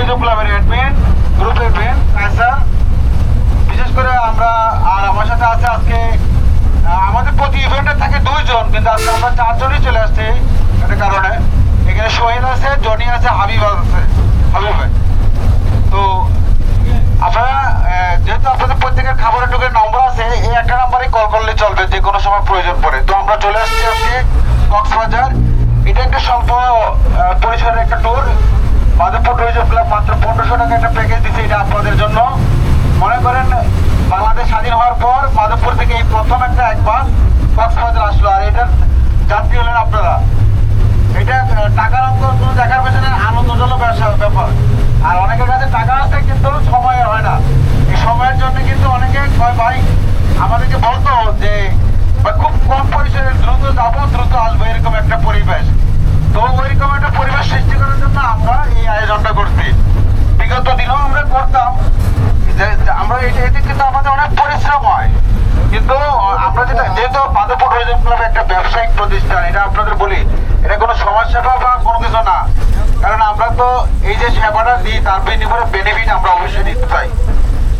Tourism ক্লাবের admin group admin Kaiser বিশেষ করে আমরা আর আমার সাথে আছে আজকে আমাদের প্রতি ইভেন্টে থাকে দুইজন, কিন্তু আজকে আমরা চারজনই চলে আসছি একটা কারণে। এখানে সোহেল আছে, জনি আছে, হাবিব আছে, হাবিব তো আপনারা যেহেতু আপনাদের প্রত্যেকের খাবারের টুকের নম্বর আছে, এই একটা নাম্বারে কল করলে চলবে, যে কোনো সময় প্রয়োজন পড়ে। তো আমরা চলে আসছি আজকে কক্সবাজার। এটা একটা স্বল্প পরিসরের একটা ট্যুর মাধবপুর টুরিজম ক্লাব মাত্র পনেরোশো টাকা একটা প্যাকেজ দিচ্ছে এটা আপনাদের জন্য। মনে করেন, বাংলাদেশ স্বাধীন হওয়ার পর মাধবপুর থেকে এই প্রথম একটা এক বাস কক্সবাজার আসলো। আর এটার যাত্রী হলেন আপনারা। এটা টাকার অঙ্ক কোনো দেখার পেছনে আনন্দজনক ব্যবসা- ব্যাপার আর অনেকের কাছে টাকা আছে কিন্তু সময় হয় না এই সময়ের জন্য কিন্তু অনেকে কয় ভাই আমাদেরকে বলতো যে ভাই, খুব কম পরিসরে দ্রুত যাব দ্রুত আসব এরকম একটা পরিবেশ তো ওইরকম একটা পরিবেশ সৃষ্টি করার জন্য আমরা এই আয়োজনটা করছি। বিগত আমরা করতাম। আমরা কিন্তু আমাদের অনেক পরিশ্রম হয়। কিন্তু আমরা যেটা যেহেতু টুরিজম ক্লাব একটা ব্যবসায়িক প্রতিষ্ঠান, এটা আপনাদের বলি। এটা কোনো বা কোনো কিছু না। কারণ আমরা তো এই যে সেবাটা দিই, তার বিনিময়ে বেনিফিট আমরা অবশ্যই নিতে চাই।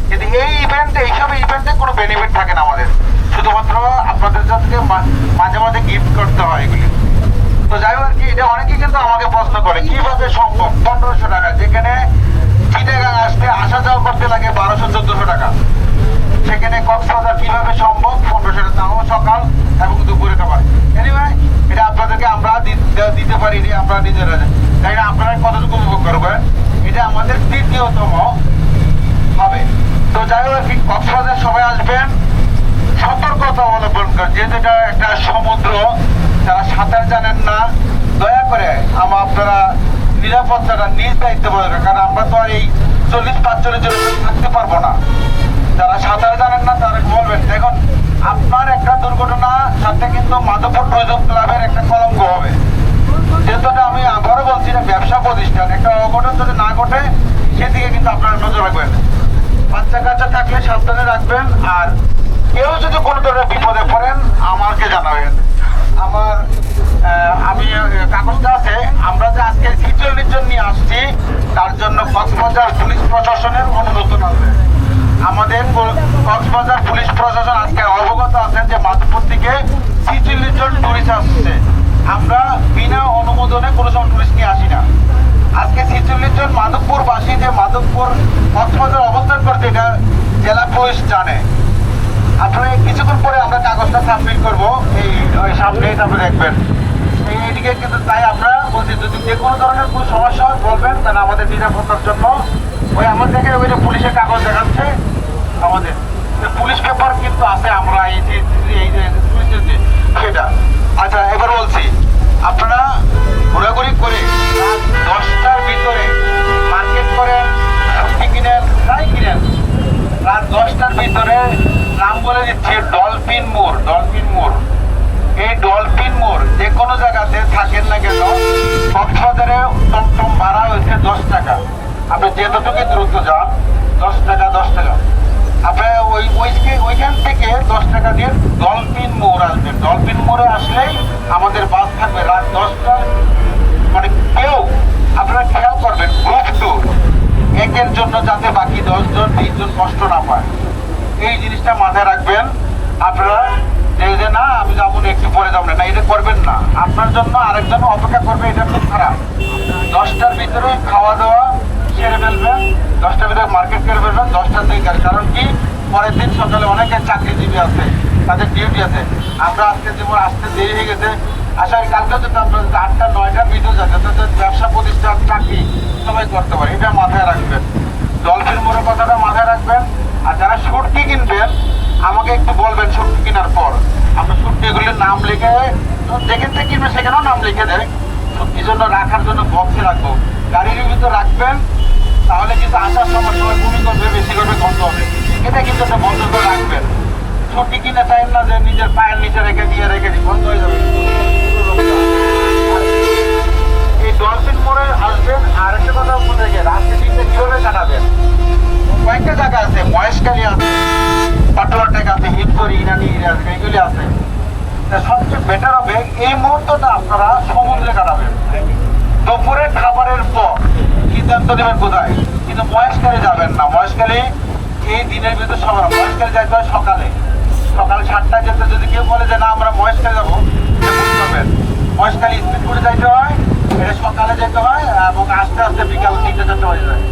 কিন্তু এই ইভেন্টে এইসব ইভেন্টে কোনো বেনিফিট থাকে না আমাদের। শুধুমাত্র আপনাদের মাঝে মাঝে গিফট করতে হয় এগুলি। তো যাই হোক, কি এটা অনেকেই কিন্তু আমাকে প্রশ্ন করে কীভাবে সম্ভব পনেরোশো টাকা, যেখানে চিটাগাং আসতে আসা যাওয়া করতে লাগে বারোশো, চোদ্দশো টাকা। সেখানে কক্সবাজার কীভাবে সম্ভব? পনেরোশো টাকা। তাও সকাল এবং দুপুরে খাবার। এনিওয়ে এটা আপনাদেরকে আমরা দিতে- পারি আমরা নিজেরা তাই না? আপনারা কতটুকু উপভোগ করবেন? এটা আমাদের তৃতীয়তম হবে। তো যাই হোক, কক্সবাজার সবাই আসবেন। সতর্কতা অবলম্বন করেন যেহেতু এটা একটা সমুদ্র, যারা সাঁতার জানেন না, দয়া করে আমার আপনারা নিরাপত্তাটা নিজ দায়িত্ব বলবেন কারণ আমরা তো আর এই চল্লিশ, পাঁচচল্লিশ জন থাকতে পারব না। যারা সাঁতার জানেন না, তারা বলবেন, দেখুন, আপনার একটা দুর্ঘটনা, সাথে কিন্তু মাধবপুর টুরিজম ক্লাবের একটা কলঙ্ক হবে। যেহেতু আমি আবারও বলছি, এটা ব্যবসা প্রতিষ্ঠান একটা অঘটন যদি না ঘটে, সেদিকে কিন্তু আপনারা নজর রাখবেন। বাচ্চা কাচ্চা থাকলে সাবধানে রাখবেন, আর কেউ যদি কোনো ধরনের বিপদে পড়েন, আমাকে জানাবেন। আমার আমি কাগজটা আছে। আমরা যে আজকে সিচল্লিশ জন নিয়ে আসছি, তার জন্য কক্সবাজার পুলিশ প্রশাসনের অনুমোদন আছে। আমাদের কক্সবাজার পুলিশ প্রশাসন আজকে অবগত আছেন যে মাধবপুর থেকে ছিচল্লিশ জন টুরিস্ট আসছে। আমরা বিনা অনুমোদনে কোনো সময় টুরিস্ট নিয়ে আসি না। আজকে ছিচল্লিশ মাধবপুরবাসী যে মাধবপুর কক্সবাজার অবস্থান করছে, এটা জেলা পুলিশ জানে। আপনারা কিছুক্ষণ পরে আমরা কাগজটা সাবমিট করব। এই, ওই সামনে, তারপরে দেখবেন। এই এদিকে কিন্তু তাই আমরা বলছি, যদি যে কোনো ধরনের কোনো সমস্যা হয় বলবেন, তাহলে আমাদের নিরাপত্তার জন্য। ওই দেখে ওই যে পুলিশের কাগজ দেখাচ্ছে আমাদের। পুলিশ পেপার কিন্তু আছে আমরা, এই যে এই যে সেটা। আচ্ছা এবার বলছি, আপনারা ঘোরাঘুরি করে দশটার ভিতরে মার্কেট করেন সবজি কিনেন, যাই কিনেন, রাত দশটার ভিতরে বলে দিচ্ছি ডলফিন মোড় ডলফিন মোড় এই ডলফিন মোড় যে কোনো জায়গাতে থাকেন না কেন কক্সবাজারে টমটম ভাড়া হয়েছে দশ টাকা। আপনি যেতটুকু দ্রুত যান, দশ টাকা দশ টাকা। আপনি ওই ওইখান থেকে দশ টাকা দিয়ে ডলফিন মোড় আসবেন। ডলফিন মোড়ে আসলেই আমাদের বাস থাকবে রাত দশটা। মানে কেউ আপনারা খেয়াল করবেন গ্রুপ ট্যুর একের জন্য যাতে বাকি দশজন তিনজন কষ্ট না পায়। এই জিনিসটা মাথায় রাখবেন। আপনারা যে, না, আমি যাব না, একটু পরে যাব না। এটা করবেন না। আপনার জন্য আরেকজন অপেক্ষা করবে, এটা খুব খারাপ। দশটার ভিতরে খাওয়া দাওয়া সেরে ফেলবেন দশটার ভিতরে মার্কেট করে ফেলবেন দশটার দিকে কারণ কি? পরের দিন সকালে অনেকে চাকরিজীবী আছে, তাদের ডিউটি আছে। আমরা আজকে যেমন আসতে দেরি হয়ে গেছে, আশা করি কালকে যদি যদি আটটা নয়টার ভিতরে যাতে তাদের ব্যবসা প্রতিষ্ঠান, চাকরি সবাই করতে পারে। এটা মাথায় রাখবেন। ডলফিন মোড়ের কথাটা মাথায় রাখবেন। আর যারা সুটকি কিনবেন, আমাকে একটু বলবেন সুটকি কেনার পর। আমরা সুটকিগুলির নাম লিখে যেখান থেকে সেখানেও নাম লিখে দেয়। সুটকির জন্য রাখার জন্য বক্সে রাখব। গাড়ির ভিতরে রাখবেন, তাহলে কিন্তু আসার সময় সবাই বমি করবে, বেশি করবে গন্ধ হবে। এটা কিন্তু একটা বন্ধ করে রাখবেন। ছুটি কিনে টাইম না যে নিজের পায়ের নিচে রেখে দিয়ে রেখে বন্ধ হয়ে যাবে। এই মুহূর্তটা আপনারা সমুদ্রে কাটাবেন। দুপুরে খাবারের পর সিদ্ধান্ত দেবেন কোথায়? কিন্তু মহেশখালী যাবেন না। মহেশখালী এই দিনের ভিতরে সবার মহেশখালী যাইতে হয় সকালে। সকাল সাতটায় যেতে যদি কেউ বলে যে, না, আমরা মহেশখালী যাব পারবেন। মহেশখালী স্পিড করে যাইতে হয় সকালে যেতে হয় এবং আস্তে আস্তে বিকাল তিনটে চারটে হয়ে যায়।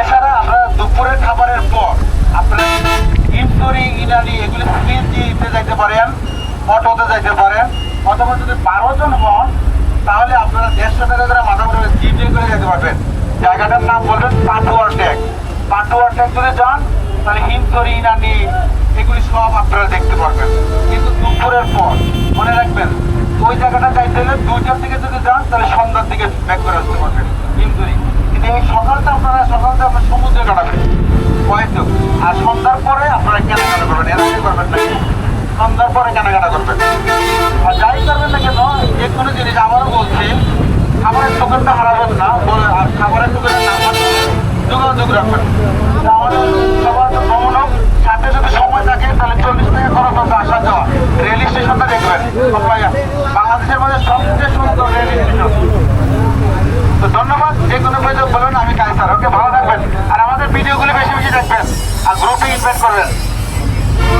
এছাড়া আমরা দুপুরের খাবারের পর আপনারা ইমতরি ইনানি এগুলি সিএনজিতে যাইতে পারেন, অটোতে যাইতে পারেন। অথবা যদি বারো জন হন, তাহলে আপনারা দেড়শো টাকা করে মাথা করে জিপে করে যেতে পারবেন। জায়গাটার নাম বলবেন পাটুয়ার ট্যাগ। পাটুয়ার ট্যাগ যদি যান, তাহলে হিমতরি ইনানি এগুলি সব আপনারা দেখতে পারবেন। কিন্তু দুপুরের পর, মনে রাখবেন, ওই জায়গাটা যাইতে হলে দুইটার দিকে যদি যান, তাহলে সন্ধ্যার দিকে ব্যাক করে আসতে পারবেন, হিমতরি। কিন্তু এই সকালটা আপনারা, সকালটা আপনার সমুদ্রে কাটাবেন। হয়তো আর সন্ধ্যার পরে আপনারা কেনাকাটা করবেন। এর আগে করবেন না সন্ধ্যার পরে কেনাকাটা করবেন। কোনো জিনিস আবারও বলছি, খাবারের দোকানটা হারাবেন না খাবারের দোকানের নাম্বার যোগাযোগ রাখবেন। হোক, সাথে যদি সময় থাকে, তাহলে চল্লিশ টাকা খরচ হবে আসা যাওয়া। স্টেশনটা দেখবেন বাংলাদেশের মধ্যে সবচেয়ে সুন্দর রেল স্টেশন। তো ধন্যবাদ, যে কোনো বলবেন আমি কাজ ওকে, ভালো থাকবেন। আর আমাদের ভিডিওগুলো বেশি বেশি দেখবেন, আর গ্রুপে ইনভাইট করবেন।